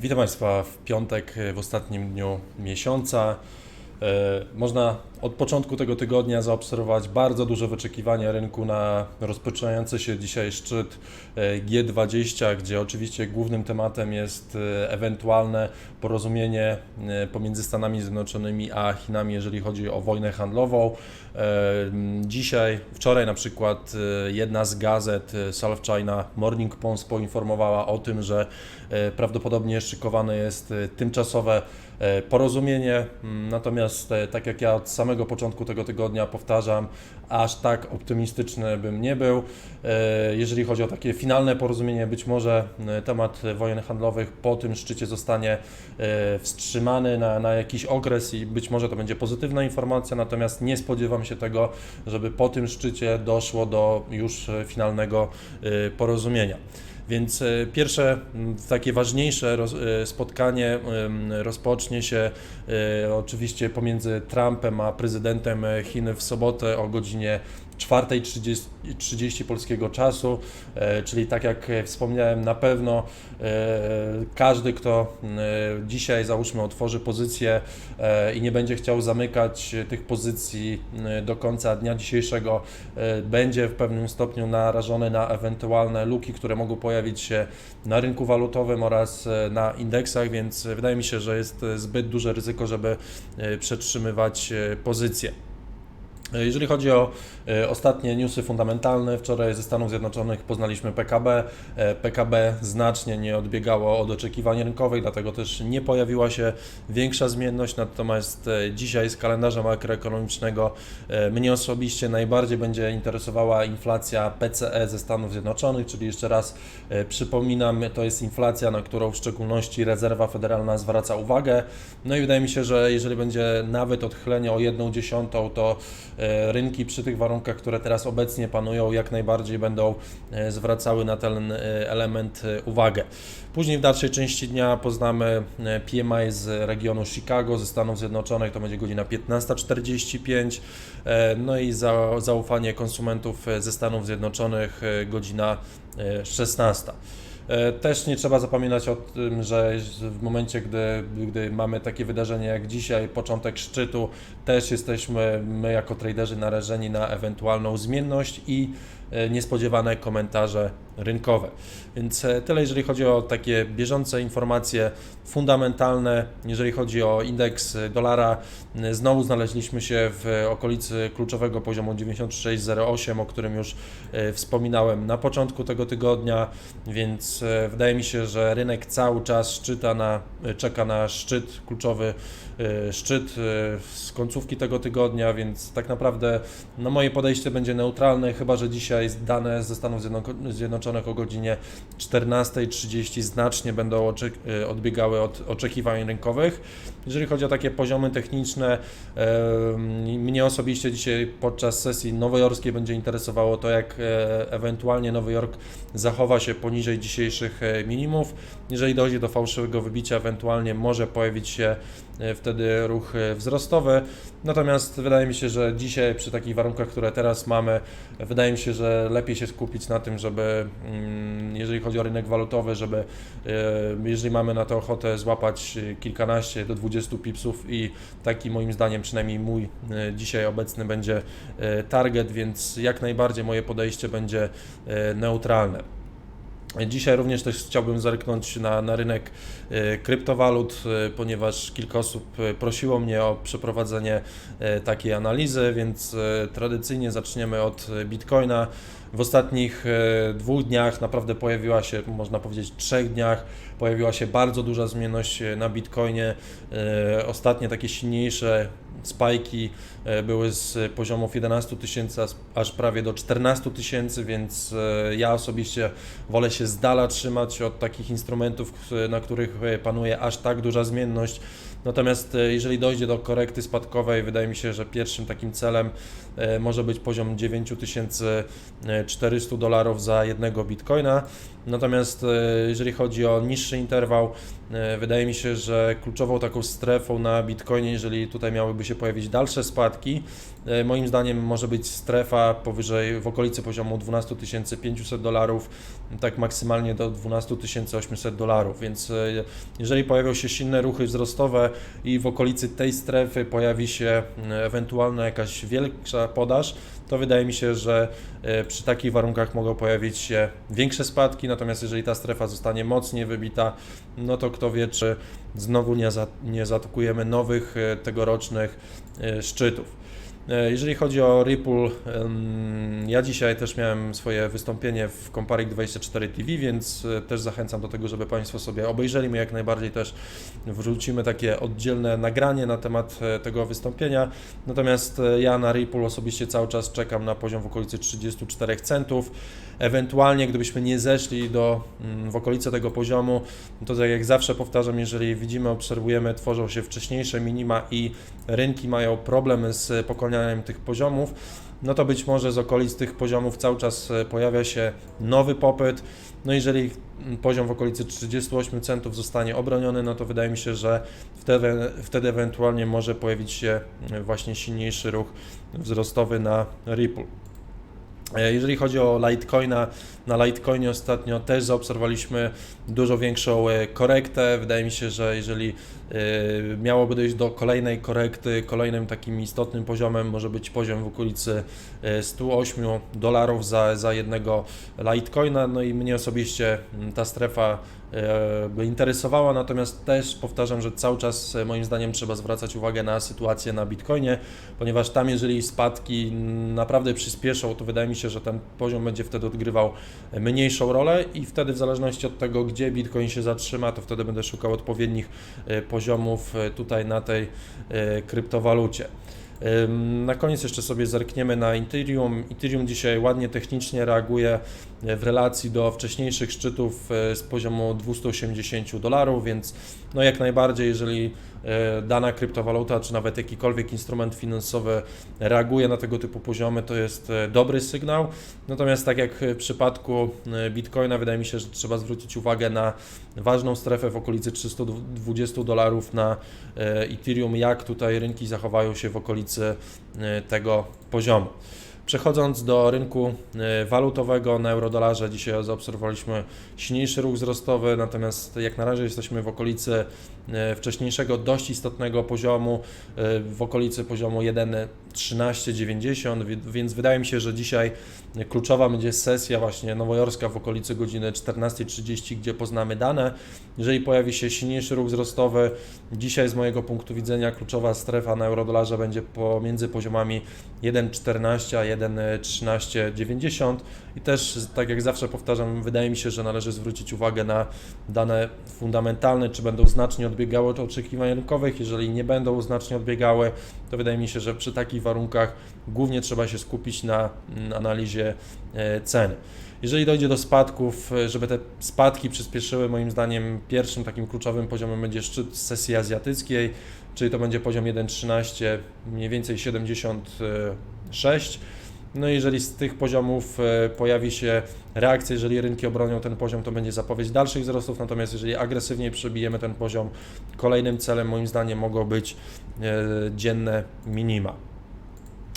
Witam Państwa w piątek, w ostatnim dniu miesiąca. E, Można od początku tego tygodnia zaobserwować bardzo duże wyczekiwanie rynku na rozpoczynający się dzisiaj szczyt e, G20, gdzie oczywiście głównym tematem jest e, ewentualne porozumienie pomiędzy Stanami Zjednoczonymi a Chinami, jeżeli chodzi o wojnę handlową. Dzisiaj, wczoraj na przykład jedna z gazet, South China Morning Post poinformowała o tym, że prawdopodobnie szykowane jest tymczasowe porozumienie. Mm, Natomiast, e, tak jak ja od samego początku tego tygodnia powtarzam, aż tak optymistyczny bym nie był. E, Jeżeli chodzi o takie finalne porozumienie, być może e, temat wojen handlowych po tym szczycie zostanie e, wstrzymany na, na jakiś okres i być może to będzie pozytywna informacja, natomiast nie spodziewam się tego, żeby po tym szczycie doszło do już e, finalnego e, porozumienia. Więc e, pierwsze takie ważniejsze e, spotkanie rozpocznie się e, oczywiście pomiędzy Trumpem a prezydentem Chin w sobotę o godzinie 4.30 30 polskiego czasu, e, czyli tak jak wspomniałem, na pewno e, każdy, kto e, dzisiaj załóżmy otworzy pozycję i nie będzie chciał zamykać tych pozycji do końca dnia dzisiejszego, będzie w pewnym stopniu narażony na ewentualne luki, które mogą pojawić się na rynku walutowym oraz na indeksach, więc wydaje mi się, że jest zbyt duże ryzyko, żeby przetrzymywać pozycje. E, Jeżeli chodzi o e, ostatnie newsy fundamentalne, wczoraj ze Stanów Zjednoczonych poznaliśmy PKB. E, PKB znacznie nie odbiegało od oczekiwań rynkowych, dlatego też nie pojawiła się większa zmienność. Natomiast e, dzisiaj z kalendarza makroekonomicznego e, mnie osobiście najbardziej będzie interesowała inflacja PCE ze Stanów Zjednoczonych, czyli jeszcze raz e, przypominam, to jest inflacja, na którą w szczególności rezerwa federalna zwraca uwagę. No i wydaje mi się, że jeżeli będzie nawet odchylenie o 1 dziesiątą, to e, rynki przy tych warunkach, które teraz obecnie panują, jak najbardziej będą e, zwracały na ten e, element e, uwagę. Później w dalszej części dnia poznamy e, PMI z regionu Chicago, ze Stanów Zjednoczonych, to będzie godzina 15.45, e, no i za, zaufanie konsumentów e, ze Stanów Zjednoczonych e, godzina e, 16. E, Też nie trzeba zapominać o tym, że w momencie, gdy, gdy mamy takie wydarzenie jak dzisiaj, początek szczytu, też jesteśmy my jako traderzy narażeni na ewentualną zmienność i e, niespodziewane komentarze rynkowe. Więc e, tyle, jeżeli chodzi o takie bieżące informacje fundamentalne. Jeżeli chodzi o indeks dolara, znowu znaleźliśmy się w okolicy kluczowego poziomu 96,08, o którym już e, wspominałem na początku tego tygodnia, więc e, wydaje mi się, że rynek cały czas szczyta na, czeka na szczyt, kluczowy szczyt z końcówki tego tygodnia, więc tak naprawdę no, moje podejście będzie neutralne, chyba że dzisiaj dane ze Stanów Zjednoco- Zjednoczonych o godzinie 14.30 znacznie będą e, odbiegały od oczekiwań rynkowych. Jeżeli chodzi o takie poziomy techniczne, mnie osobiście dzisiaj podczas sesji nowojorskiej będzie interesowało to, jak e, ewentualnie Nowy Jork zachowa się poniżej dzisiejszych e, minimów. Jeżeli dojdzie do fałszywego wybicia, ewentualnie może pojawić się wtedy ruch wzrostowy. Natomiast wydaje mi się, że dzisiaj przy takich warunkach, które teraz mamy, wydaje mi się, że lepiej się skupić na tym, żeby jeżeli chodzi o rynek walutowy, żeby e, jeżeli mamy na to ochotę złapać e, kilkanaście do 20 pipsów i taki moim zdaniem przynajmniej mój e, dzisiaj obecny będzie target, więc jak najbardziej moje podejście będzie neutralne. Dzisiaj również też chciałbym zerknąć na, na rynek e, kryptowalut, e, ponieważ kilka osób e, prosiło mnie o przeprowadzenie takiej analizy, więc tradycyjnie zaczniemy od Bitcoina. W ostatnich dwóch dniach naprawdę pojawiła się, można powiedzieć trzech dniach, pojawiła się bardzo duża zmienność na Bitcoinie. Ostatnie takie silniejsze spajki e, były z poziomów 11 tysięcy aż- prawie do 14 tysięcy, więc e, ja osobiście wolę się z dala trzymać od takich instrumentów, na których e, panuje aż tak duża zmienność. Natomiast e, jeżeli dojdzie do korekty spadkowej, wydaje mi się, że pierwszym takim celem e, może być poziom 9400 dolarów za jednego bitcoina. Natomiast e, jeżeli chodzi o niższy interwał, e, wydaje mi się, że kluczową taką strefą na Bitcoinie, jeżeli tutaj miałyby się pojawić dalsze spadki, e, moim zdaniem może być strefa powyżej w okolicy poziomu 12 500 dolarów, tak maksymalnie do 12 800 dolarów. Więc jeżeli pojawią się silne ruchy wzrostowe i w okolicy tej strefy pojawi się ewentualna jakaś większa podaż, to wydaje mi się, że przy takich warunkach mogą pojawić się większe spadki, natomiast jeżeli ta strefa zostanie mocniej wybita, no to kto wie, czy znowu nie, za, nie zaatakujemy nowych e, tegorocznych e, szczytów. E, jeżeli chodzi o Ripple, ja dzisiaj też miałem swoje wystąpienie w Comparing 24 TV, więc też zachęcam do tego, żeby Państwo sobie obejrzeli. My jak najbardziej też wrzucimy takie oddzielne nagranie na temat tego wystąpienia. Natomiast ja na Ripple osobiście cały czas czekam na poziom w okolicy 34 centów. Ewentualnie, gdybyśmy nie zeszli do, mm, w okolice tego poziomu, to tak jak zawsze powtarzam, jeżeli widzimy, obserwujemy, tworzą się wcześniejsze minima i rynki mają problemy z tych poziomów, no to być może z okolic tych poziomów cały czas e, pojawia się nowy popyt. No jeżeli poziom w okolicy 38 centów zostanie obroniony, no to wydaje mi się, że wtedy, wtedy ewentualnie może pojawić się e, właśnie silniejszy ruch wzrostowy na Ripple. E, jeżeli chodzi o Litecoina, na Litecoinie ostatnio też zaobserwowaliśmy dużo większą e, korektę. Wydaje mi się, że jeżeli e, miałoby dojść do kolejnej korekty, kolejnym takim istotnym poziomem może być poziom w okolicy 108 dolarów za, za jednego Litecoina. No i mnie osobiście ta strefa by interesowała, natomiast też powtarzam, że cały czas moim zdaniem trzeba zwracać uwagę na sytuację na Bitcoinie, ponieważ tam jeżeli spadki naprawdę przyspieszą, to wydaje mi się, że ten poziom będzie wtedy odgrywał mniejszą rolę i wtedy w zależności od tego, gdzie Bitcoin się zatrzyma, to wtedy będę szukał odpowiednich e, poziomów e, tutaj na tej e, kryptowalucie. Na koniec jeszcze sobie zerkniemy na Ethereum. Ethereum dzisiaj ładnie technicznie reaguje w relacji do wcześniejszych szczytów z poziomu 280 dolarów, więc no jak najbardziej, jeżeli E, dana kryptowaluta, czy nawet jakikolwiek instrument finansowy reaguje na tego typu poziomy, to jest e, dobry sygnał. Natomiast tak jak w przypadku e, Bitcoina, wydaje mi się, że trzeba zwrócić uwagę na ważną strefę w okolicy 320 dolarów na Ethereum, jak tutaj rynki zachowają się w okolicy tego poziomu. Przechodząc do rynku walutowego na eurodolarze, dzisiaj zaobserwowaliśmy silniejszy ruch wzrostowy, natomiast jak na razie jesteśmy w okolicy E, wcześniejszego dość istotnego poziomu e, w okolicy poziomu 1.1390, więc wydaje mi się, że dzisiaj kluczowa będzie sesja właśnie nowojorska w okolicy godziny 14.30, gdzie poznamy dane. Jeżeli pojawi się silniejszy ruch wzrostowy, dzisiaj z mojego punktu widzenia kluczowa strefa na eurodolarze będzie pomiędzy poziomami 1.14 a 1.1390 i też tak jak zawsze powtarzam, wydaje mi się, że należy zwrócić uwagę na dane fundamentalne, czy będą znacznie odbiegały od oczekiwań rynkowych. Jeżeli nie będą znacznie odbiegały, to wydaje mi się, że przy takich warunkach głównie trzeba się skupić na analizie e, ceny. Jeżeli dojdzie do spadków, e, żeby te spadki przyspieszyły, moim zdaniem pierwszym takim kluczowym poziomem będzie szczyt sesji azjatyckiej, czyli to będzie poziom 1,13, mniej więcej 76 no i jeżeli z tych poziomów e, pojawi się reakcja, jeżeli rynki obronią ten poziom, to będzie zapowiedź dalszych wzrostów, natomiast jeżeli agresywnie przebijemy ten poziom, kolejnym celem moim zdaniem mogą być e, dzienne minima.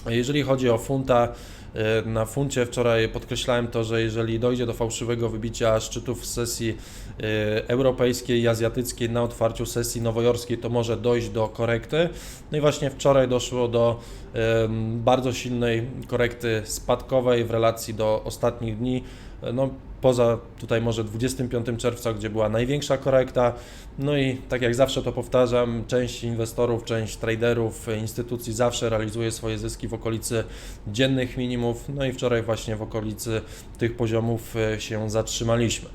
Jeżeli chodzi o funta, e, na funcie wczoraj podkreślałem to, że jeżeli dojdzie do fałszywego wybicia szczytów sesji europejskiej i azjatyckiej na otwarciu sesji nowojorskiej, to może dojść do korekty. No i właśnie wczoraj doszło do bardzo silnej korekty spadkowej w relacji do ostatnich dni. No, poza tutaj może 25 czerwca, gdzie była największa korekta. No i tak jak zawsze to powtarzam, część inwestorów, część traderów, instytucji zawsze realizuje swoje zyski w okolicy dziennych minimów. No i wczoraj właśnie w okolicy tych poziomów e, się zatrzymaliśmy.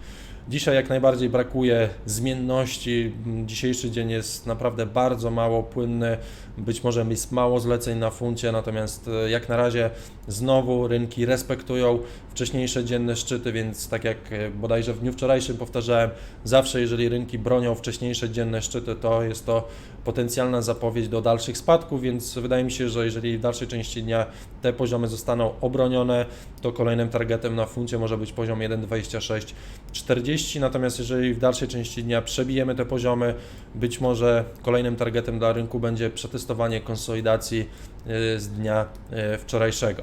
Dzisiaj jak najbardziej brakuje zmienności. Dzisiejszy dzień jest naprawdę bardzo mało płynny. Być może jest mało zleceń na funcie, natomiast e, jak na razie znowu rynki respektują wcześniejsze dzienne szczyty, więc tak jak e, bodajże w dniu wczorajszym powtarzałem, zawsze jeżeli rynki bronią wcześniejsze dzienne szczyty, to jest to potencjalna zapowiedź do dalszych spadków, więc wydaje mi się, że jeżeli w dalszej części dnia te poziomy zostaną obronione, to kolejnym targetem na funcie może być poziom 1,2640, natomiast jeżeli w dalszej części dnia przebijemy te poziomy, być może kolejnym targetem dla rynku będzie przetestowanie konsolidacji y, z dnia y, wczorajszego.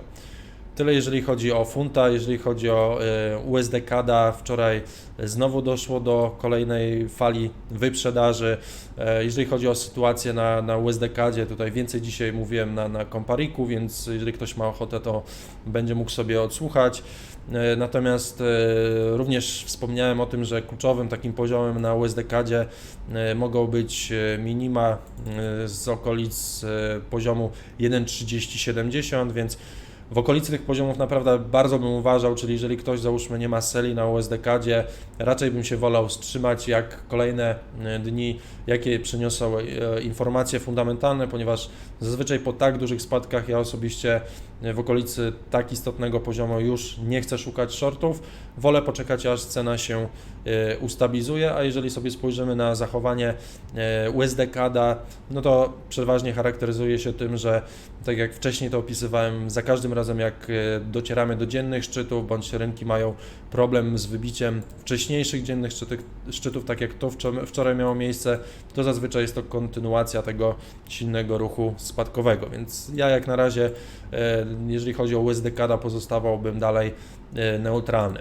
Tyle jeżeli chodzi o funta, jeżeli chodzi o y, USD CADA, wczoraj znowu doszło do kolejnej fali wyprzedaży. E, Jeżeli chodzi o sytuację na, na USD CADzie, tutaj więcej dzisiaj mówiłem na, na Kompariku, więc jeżeli ktoś ma ochotę, to będzie mógł sobie odsłuchać. E, Natomiast e, również wspomniałem o tym, że kluczowym takim poziomem na USD CADzie e, mogą być e, minima e, z okolic e, poziomu 1,3070, więc w okolicy tych poziomów naprawdę bardzo bym uważał, czyli jeżeli ktoś załóżmy nie ma seli na USD-kadzie, raczej bym się wolał wstrzymać jak kolejne e, dni, jakie przyniosą e, informacje fundamentalne, ponieważ zazwyczaj po tak dużych spadkach ja osobiście w okolicy tak istotnego poziomu już nie chcę szukać shortów, wolę poczekać aż cena się e, ustabilizuje, a jeżeli sobie spojrzymy na zachowanie e, USD-kada, no to przeważnie charakteryzuje się tym, że tak jak wcześniej to opisywałem, za każdym razem jak e, docieramy do dziennych szczytów, bądź rynki mają problem z wybiciem wcześniejszych dziennych szczytów, szczytów tak jak to wczor- wczoraj miało miejsce, to zazwyczaj jest to kontynuacja tego silnego ruchu spadkowego, więc ja jak na razie, jeżeli chodzi o USD-kada, pozostawałbym dalej e, neutralny.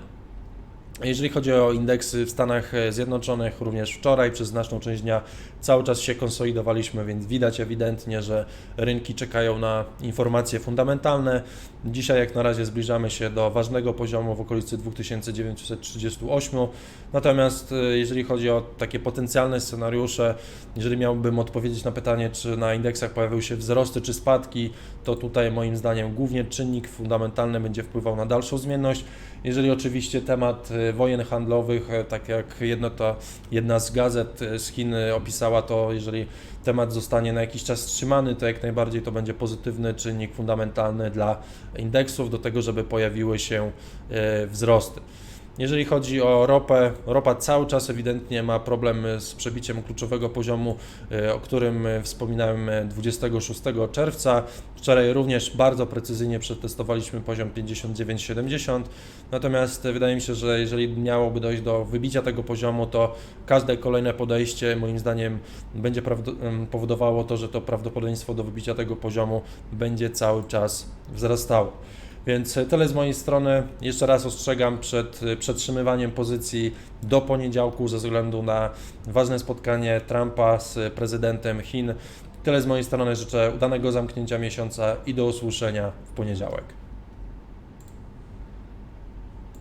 Jeżeli chodzi o indeksy w Stanach Zjednoczonych, również wczoraj przez znaczną część dnia cały czas się konsolidowaliśmy, więc widać ewidentnie, że rynki czekają na informacje fundamentalne. Dzisiaj jak na razie zbliżamy się do ważnego poziomu w okolicy 2938. Natomiast e, jeżeli chodzi o takie potencjalne scenariusze, jeżeli miałbym odpowiedzieć na pytanie, czy na indeksach pojawiły się wzrosty czy spadki, to tutaj moim zdaniem głównie czynnik fundamentalny będzie wpływał na dalszą zmienność. Jeżeli oczywiście temat e, wojen handlowych, e, tak jak jedno to, jedna z gazet e, z Chin e, to, jeżeli temat zostanie na jakiś czas wstrzymany, to jak najbardziej to będzie pozytywny czynnik fundamentalny dla indeksów do tego, żeby pojawiły się e, wzrosty. Jeżeli chodzi o ropę, ropa cały czas ewidentnie ma problem z przebiciem kluczowego poziomu, e, o którym e, wspominałem e, 26 czerwca. Wczoraj również bardzo precyzyjnie przetestowaliśmy poziom 59,70. Natomiast e, wydaje mi się, że jeżeli miałoby dojść do wybicia tego poziomu, to każde kolejne podejście moim zdaniem będzie powodowało to, że to prawdopodobieństwo do wybicia tego poziomu będzie cały czas wzrastało. Więc e, tyle z mojej strony. Jeszcze raz ostrzegam przed e, przetrzymywaniem pozycji do poniedziałku ze względu na ważne spotkanie Trumpa z prezydentem Chin. Tyle z mojej strony. Życzę udanego zamknięcia miesiąca i do usłyszenia w poniedziałek.